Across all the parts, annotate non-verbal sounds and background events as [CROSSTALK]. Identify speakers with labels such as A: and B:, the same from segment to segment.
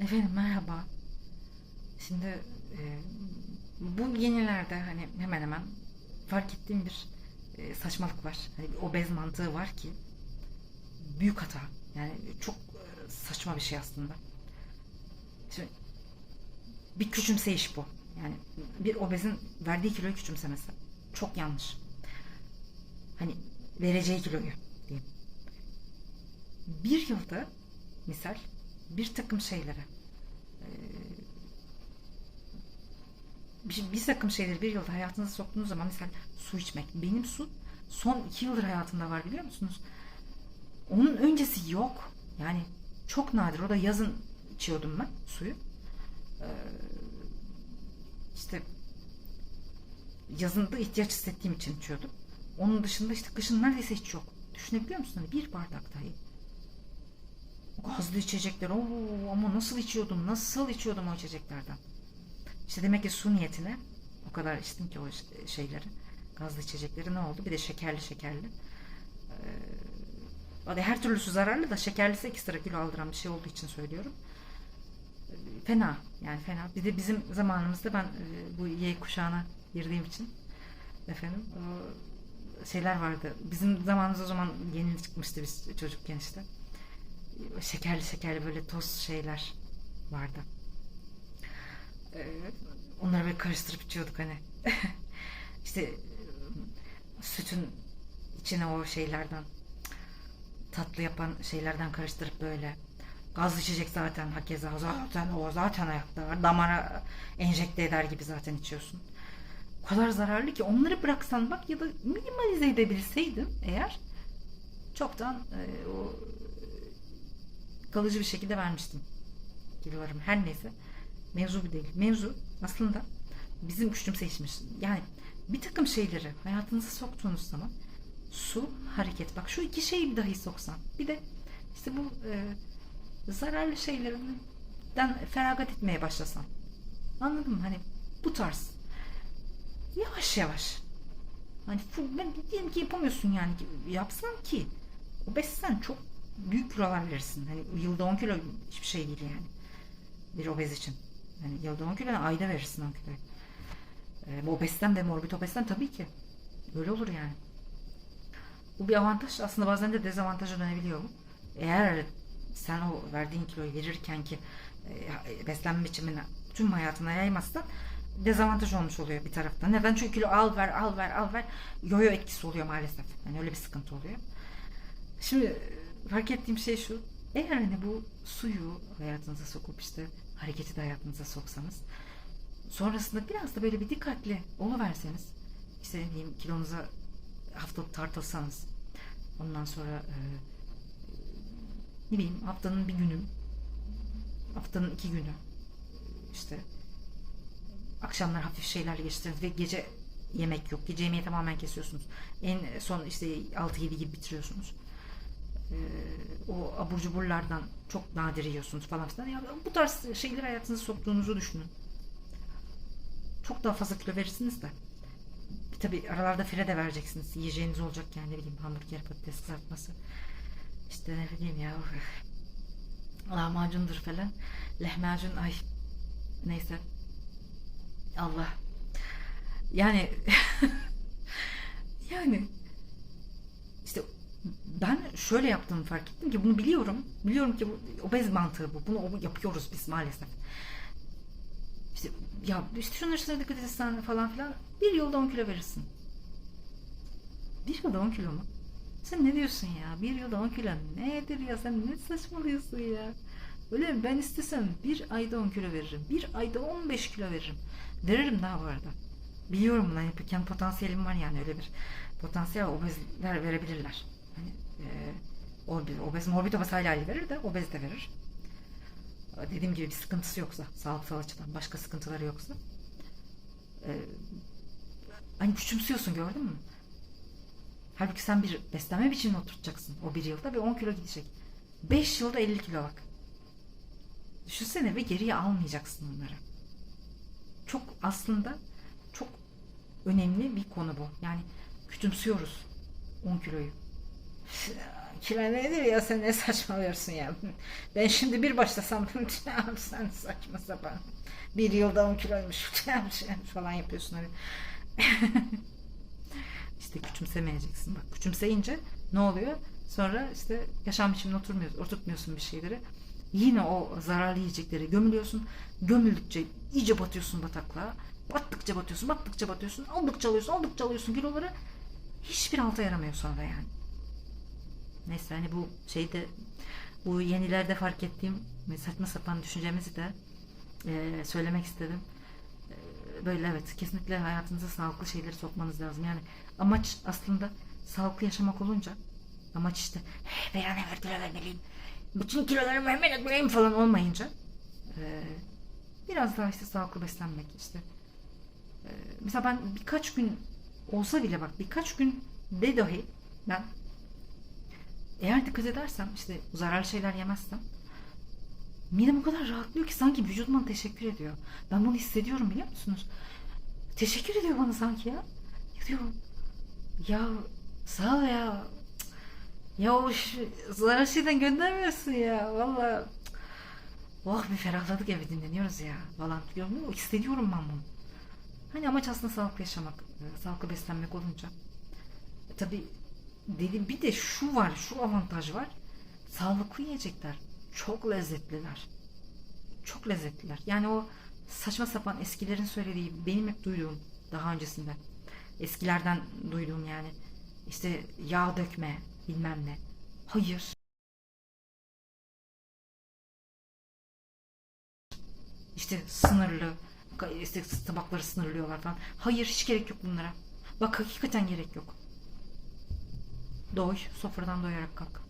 A: Efendim merhaba. Şimdi e, bu yenilerde hani hemen hemen fark ettiğim bir e, saçmalık var. Hani bir obez mantığı var ki büyük hata. Yani çok e, saçma bir şey aslında. Şimdi bir küçümseyiş bu. Yani bir obezin verdiği kiloyu küçümsemesi. Çok yanlış. Hani vereceği kiloyu diyeyim. Bir yılda misal bir takım şeylere bir, bir takım şeyleri bir yılda hayatınıza soktuğunuz zaman misal su içmek. Benim su son iki yıldır hayatımda var biliyor musunuz? Onun öncesi yok. Yani çok nadir. O da yazın içiyordum ben suyu. Ee, işte yazında ihtiyaç hissettiğim için içiyordum. Onun dışında işte kışın neredeyse hiç yok. Düşünebiliyor musun? Hani bir bardak dahi. Gazlı içecekler. Oo, ama nasıl içiyordum? Nasıl içiyordum o içeceklerden? İşte demek ki su niyetine o kadar içtim ki o şeyleri. Gazlı içecekleri ne oldu? Bir de şekerli şekerli. Ee, her türlüsü zararlı da şekerlisi ekstra kilo aldıran bir şey olduğu için söylüyorum. Ee, Fena yani fena. Bir de bizim zamanımızda ben e, bu Y kuşağına girdiğim için efendim o şeyler vardı. Bizim zamanımızda o zaman yeni çıkmıştı biz çocukken işte. Şekerli şekerli böyle toz şeyler vardı. Ee, onları böyle karıştırıp içiyorduk hani. [LAUGHS] işte sütün içine o şeylerden tatlı yapan şeylerden karıştırıp böyle gaz içecek zaten hakeza zaten o zaten ayakta var damara enjekte eder gibi zaten içiyorsun. O kadar zararlı ki onları bıraksan bak ya da minimalize edebilseydin eğer çoktan e, o kalıcı bir şekilde vermiştim kilolarım her neyse mevzu bu değil. Mevzu aslında bizim küçümseyişimiz. Yani bir takım şeyleri hayatınıza soktuğunuz zaman su, hareket. Bak şu iki şeyi dahi soksan. Bir de işte bu e, zararlı şeylerden feragat etmeye başlasan. Anladın mı? Hani bu tarz. Yavaş yavaş. Hani ben diyelim ki yapamıyorsun yani. Yapsan ki obezsen çok büyük kilolar verirsin. Hani yılda 10 kilo hiçbir şey değil yani. Bir obez için. Yani yılda 10 kilo ayda verirsin 10 kiloyu. E, obezden ve morbid obezden tabii ki. Öyle olur yani. Bu bir avantaj. Aslında bazen de dezavantaja dönebiliyor. Eğer sen o verdiğin kiloyu verirken ki e, beslenme biçimini tüm hayatına yaymazsan dezavantaj olmuş oluyor bir taraftan. Neden? Çünkü kilo al ver al ver al ver yoyo etkisi oluyor maalesef. Yani öyle bir sıkıntı oluyor. Şimdi fark ettiğim şey şu. Eğer hani bu suyu hayatınıza sokup işte hareketi de hayatınıza soksanız sonrasında biraz da böyle bir dikkatli oluverseniz işte diyeyim kilonuza haftalık tartılsanız ondan sonra e, ne bileyim haftanın bir günü haftanın iki günü işte akşamlar hafif şeylerle geçirdiniz ve gece yemek yok. Gece yemeği tamamen kesiyorsunuz. En son işte 6-7 gibi bitiriyorsunuz. Ee, o abur cuburlardan çok nadir yiyorsunuz falan filan. Ya bu tarz şeyleri hayatınıza soktuğunuzu düşünün. Çok daha fazla kilo verirsiniz de. Tabi aralarda fire de vereceksiniz. Yiyeceğiniz olacak yani ne bileyim hamburger, patates kızartması. İşte ne bileyim ya. Lahmacundur falan. Lahmacun ay. Neyse. Allah. Yani [LAUGHS] yani ben şöyle yaptığımı fark ettim ki bunu biliyorum. Biliyorum ki bu obez mantığı bu. Bunu yapıyoruz biz maalesef. İşte ya işte şunlara şunlara dikkat etsen falan filan bir yılda 10 kilo verirsin. Bir yılda 10 kilo mu? Sen ne diyorsun ya? Bir yılda 10 kilo nedir ya? Sen ne saçmalıyorsun ya? Öyle mi? Ben istesem bir ayda 10 kilo veririm. Bir ayda 15 kilo veririm. Veririm daha bu arada. Biliyorum. Hani kendi potansiyelim var yani öyle bir potansiyel obezler verebilirler. Hani, obez, obez, morbid obez hala verir de obez de verir. Dediğim gibi bir sıkıntısı yoksa, sağlıksal açıdan başka sıkıntıları yoksa. E, hani küçümsüyorsun gördün mü? Halbuki sen bir beslenme biçimini oturtacaksın o bir yılda ve 10 kilo gidecek. 5 yılda 50 kilo bak. Düşünsene ve geriye almayacaksın onları. Çok aslında çok önemli bir konu bu. Yani küçümsüyoruz 10 kiloyu. Kilo nedir ya sen ne saçmalıyorsun ya. Ben şimdi bir başlasam [LAUGHS] sen saçma sapan. Bir yılda 10 kiloymuş [LAUGHS] falan yapıyorsun hani. [LAUGHS] işte küçümsemeyeceksin. Bak küçümseyince ne oluyor? Sonra işte yaşam biçimine oturmuyorsun, oturtmuyorsun bir şeyleri. Yine o zararlı yiyecekleri gömülüyorsun. Gömüldükçe iyice batıyorsun bataklığa. Battıkça batıyorsun, battıkça batıyorsun. Aldıkça alıyorsun, aldıkça alıyorsun kiloları. Hiçbir alta yaramıyor sonra yani. Neyse hani bu şeyde bu yenilerde fark ettiğim saçma sapan düşüncemizi de e, söylemek istedim. E, böyle evet kesinlikle hayatınıza sağlıklı şeyleri sokmanız lazım. Yani amaç aslında sağlıklı yaşamak olunca amaç işte "Hey, veya ne ver kilo vermeliyim. Bütün kilolarımı hemen atmalıyım falan olmayınca e, biraz daha işte sağlıklı beslenmek işte. E, mesela ben birkaç gün olsa bile bak birkaç gün de dahi ben eğer dikkat edersem işte zararlı şeyler yemezsem midem o kadar rahatlıyor ki sanki bana teşekkür ediyor. Ben bunu hissediyorum biliyor musunuz? Teşekkür ediyor bana sanki ya. Ya diyor ya sağ ol ya. Ya o zararlı şeyden göndermiyorsun ya. Valla Oh bir ferahladık eve dinleniyoruz ya falan diyorum. O hissediyorum ben bunu. Hani amaç aslında sağlıklı yaşamak, sağlıklı beslenmek olunca. E, tabii dedim bir de şu var, şu avantaj var. Sağlıklı yiyecekler çok lezzetliler. Çok lezzetliler. Yani o saçma sapan eskilerin söylediği, benim hep duyduğum daha öncesinde. Eskilerden duyduğum yani. işte yağ dökme, bilmem ne. Hayır. İşte sınırlı, işte tabakları sınırlıyorlar falan. Hayır hiç gerek yok bunlara. Bak hakikaten gerek yok. Doy, sofradan doyarak kalk.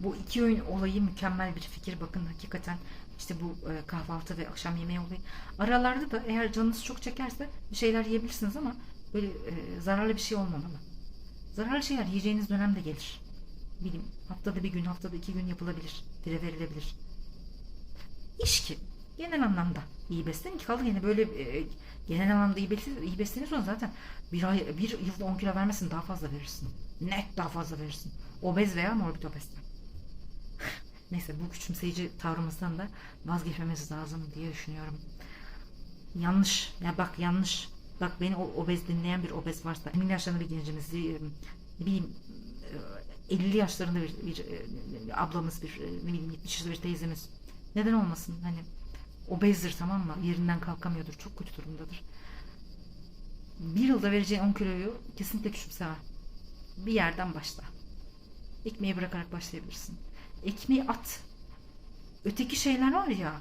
A: Bu iki öğün olayı mükemmel bir fikir. Bakın hakikaten işte bu e, kahvaltı ve akşam yemeği olayı. Aralarda da eğer canınız çok çekerse bir şeyler yiyebilirsiniz ama böyle e, zararlı bir şey olmamalı. Zararlı şeyler yiyeceğiniz dönemde gelir. Bileyim haftada bir gün, haftada iki gün yapılabilir. Dire verilebilir. İşki genel anlamda iyi beslenin ki kaldı yine böyle e, genel anlamda iyi, beslen, iyi besleniyorsan zaten bir ay bir yılda 10 kilo vermesin daha fazla verirsin. Net daha fazla verirsin. Obez veya morbid obezden. [LAUGHS] Neyse bu küçümseyici tavrımızdan da vazgeçmemiz lazım diye düşünüyorum. Yanlış. Ya bak yanlış. Bak beni o obez dinleyen bir obez varsa emin yaşlarında bir gencimiz ne bileyim 50 yaşlarında bir, bir, bir ablamız bir ne bileyim 70 yaşında bir teyzemiz neden olmasın hani obezdir tamam mı? Yerinden kalkamıyordur çok kötü durumdadır. Bir yılda vereceğin 10 kiloyu kesinlikle küçümseme. Bir yerden başla. Ekmeği bırakarak başlayabilirsin. Ekmeği at. Öteki şeyler var ya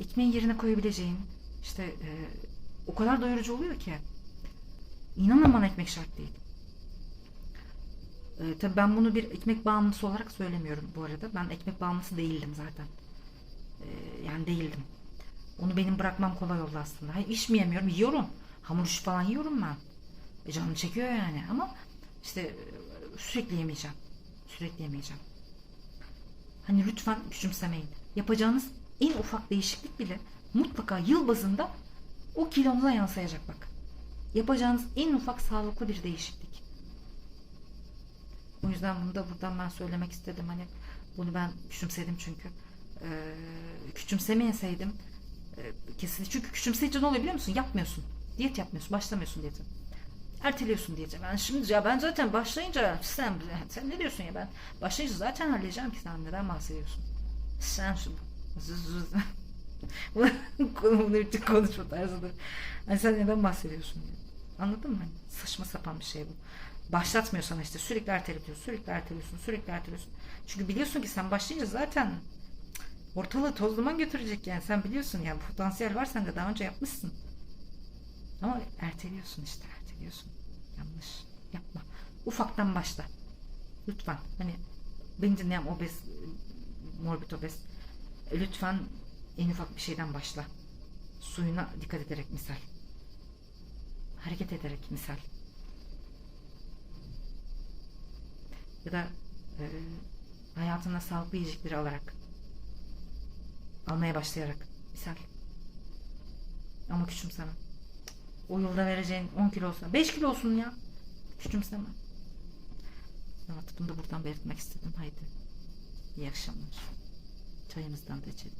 A: ekmeğin yerine koyabileceğin işte e, o kadar doyurucu oluyor ki. İnanın bana ekmek şart değil. E, tabii ben bunu bir ekmek bağımlısı olarak söylemiyorum bu arada. Ben ekmek bağımlısı değildim zaten. E, yani değildim. Onu benim bırakmam kolay oldu aslında. Hayır, iş mi yemiyorum? Yiyorum. Hamur işi falan yiyorum ben. E, canım çekiyor yani ama işte e, sürekli yemeyeceğim. Sürekli yemeyeceğim. Hani lütfen küçümsemeyin. Yapacağınız en ufak değişiklik bile mutlaka yıl bazında o kilonuza yansıyacak bak. Yapacağınız en ufak sağlıklı bir değişiklik. O yüzden bunu da buradan ben söylemek istedim. Hani bunu ben küçümsedim çünkü. Ee, küçümsemeyeseydim kesinlikle. Çünkü küçümseyince ne oluyor biliyor musun? Yapmıyorsun. Diyet yapmıyorsun. Başlamıyorsun diyete. Erteliyorsun diyete. Ben şimdi ya ben zaten başlayınca sen, sen ne diyorsun ya ben başlayınca zaten halledeceğim ki sen neden bahsediyorsun? Sen şu [LAUGHS] bunu için konuşma tarzıdır. Hani sen neden bahsediyorsun diye. Anladın mı? Saçma sapan bir şey bu başlatmıyorsan işte sürekli erteliyorsun, sürekli erteliyorsun, sürekli erteliyorsun. Çünkü biliyorsun ki sen başlayınca zaten ortalığı toz duman götürecek yani. Sen biliyorsun yani potansiyel var sen de daha önce yapmışsın. Ama erteliyorsun işte erteliyorsun. Yanlış. Yapma. Ufaktan başla. Lütfen. Hani beni dinleyen obez, morbid obez. Lütfen en ufak bir şeyden başla. Suyuna dikkat ederek misal. Hareket ederek misal. ya da e, hayatına sağlıklı yiyecekleri alarak almaya başlayarak misal ama küçümseme o yılda vereceğin 10 kilo olsa 5 kilo olsun ya küçümseme Evet bunu da buradan belirtmek istedim. Haydi. İyi akşamlar. Çayımızdan da içelim.